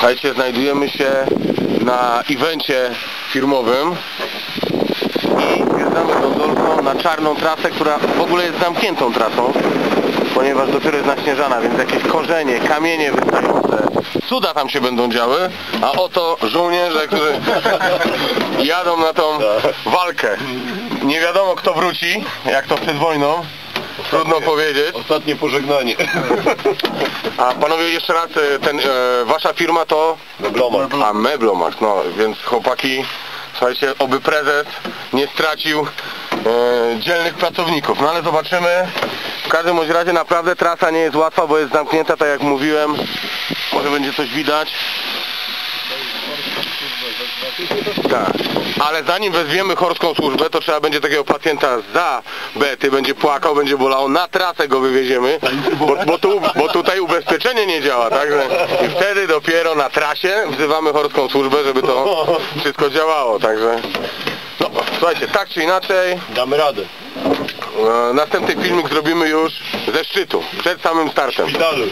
Słuchajcie, znajdujemy się na evencie firmowym i zjeżdżamy gondolką na czarną trasę, która w ogóle jest zamkniętą trasą, ponieważ dopiero jest naśnieżana, więc jakieś korzenie, kamienie wystające, cuda tam się będą działy, a oto żołnierze, którzy jadą na tą walkę. Nie wiadomo kto wróci, jak to przed wojną, trudno powiedzieć. Ostatnie pożegnanie. A panowie jeszcze raz, e, ten, e, wasza firma to? Meblomar. A Meblomax, no więc chłopaki, słuchajcie, oby prezes nie stracił e, dzielnych pracowników. No ale zobaczymy. W każdym bądź razie naprawdę trasa nie jest łatwa, bo jest zamknięta, tak jak mówiłem. Może będzie coś widać. Tak, ale zanim wezwiemy chorską służbę, to trzeba będzie takiego pacjenta za bety, będzie płakał, będzie bolało, na trasę go wywieziemy, bo, bo, tu, bo tutaj ubezpieczenie nie działa, także i wtedy dopiero na trasie wzywamy chorską służbę, żeby to wszystko działało, także no, słuchajcie, tak czy inaczej, Damy radę. e, następny filmik zrobimy już ze szczytu, przed samym startem. Szpitalu.